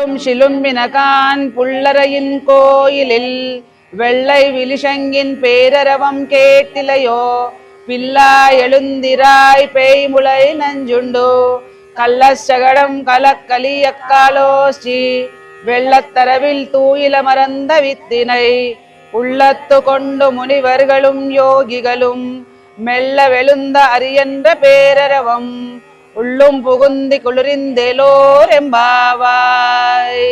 புள்ளும் சிலும்பினகான் புள்ளரையின் கோயிலில் வெள்ளை விழிசங்கின் பேரரவம் கேட்டிலையோ பில்லா எழுந்திராய் பேய்முளை நஞ்சுண்டு கள்ளச்சகடம் கலக்கலி அக்காலோஸ்டி வெள்ளத்தரவில் தூயில மறந்த வித்தினை உள்ளத்து கொண்டு முனிவர்களும் யோகிகளும் மெல்ல வெளுந்த அரியன்ற பேரரவம் உள்ளும் புகுந்தி குளிரிந்தேலோரெம்பாவாய்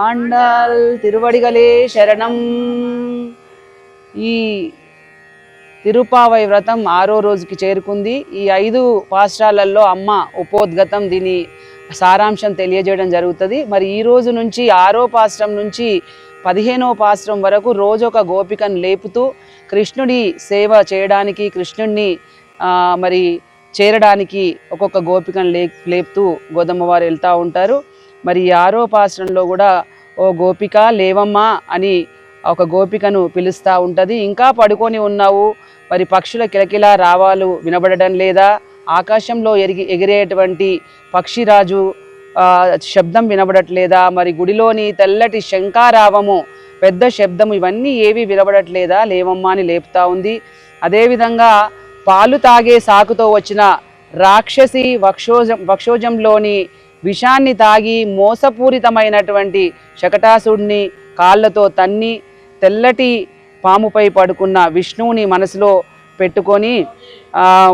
ஆண்டாள் திருவடிகளே శరణం ఈ తిరుపావై వ్రతం ఆరో రోజుకి చేరుకుంది ఈ ఐదు పాశ్రాలలో అమ్మ ఉపోద్గతం దీని సారాంశం తెలియజేయడం జరుగుతుంది మరి ఈ రోజు నుంచి ఆరో పాశ్రం నుంచి పదిహేనో పాశ్రం వరకు రోజు ఒక గోపికను లేపుతూ కృష్ణుడి సేవ చేయడానికి కృష్ణుడిని ఆ, మరి చేరడానికి ఒక్కొక్క గోపికను లే లేపుతూ గోదమ్మవారు వెళ్తూ ఉంటారు. మరి ఈ ఆరో పాశ్రంలో కూడా ఓ గోపిక లేవమ్మా అని ఒక గోపికను పిలుస్తూ ఉంటుంది. ఇంకా పడుకొని ఉన్నావు. మరి పక్షుల కిలకిల రావాలు వినబడడం లేదా? ఆకాశంలో ఎరిగి ఎగిరేటువంటి పక్షిరాజు శబ్దం వినబడట్లేదా? మరి గుడిలోని తెల్లటి శంకారావము పెద్ద శబ్దము ఇవన్నీ ఏవి వినబడట్లేదా? లేవమ్మా అని లేపుతా ఉంది. అదేవిధంగా పాలు తాగే సాకుతో వచ్చిన రాక్షసి వక్షోజం వక్షోజంలోని విషాన్ని తాగి మోసపూరితమైనటువంటి శకటాసుడిని కాళ్ళతో తన్ని తెల్లటి పాముపై పడుకున్న విష్ణువుని మనసులో పెట్టుకొని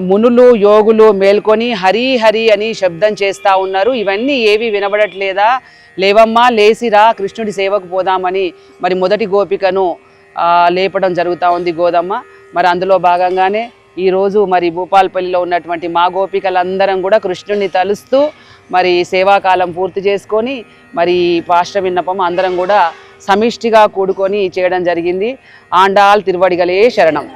మునులు యోగులు మేల్కొని హరి హరి అని శబ్దం చేస్తూ ఉన్నారు. ఇవన్నీ ఏవి వినబడట్లేదా? లేవమ్మా లేసిరా కృష్ణుడి సేవకు పోదామని మరి మొదటి గోపికను లేపడం జరుగుతూ ఉంది గోదమ్మ. మరి అందులో భాగంగానే ఈరోజు మరి భూపాల్పల్లిలో ఉన్నటువంటి మా గోపికలందరం కూడా కృష్ణుడిని తలుస్తూ మరి సేవాకాలం పూర్తి చేసుకొని మరి పాష్ట విన్నపం అందరం కూడా సమిష్టిగా కూడుకొని చేయడం జరిగింది. ఆండాల్ తిరువడిగలే శరణం.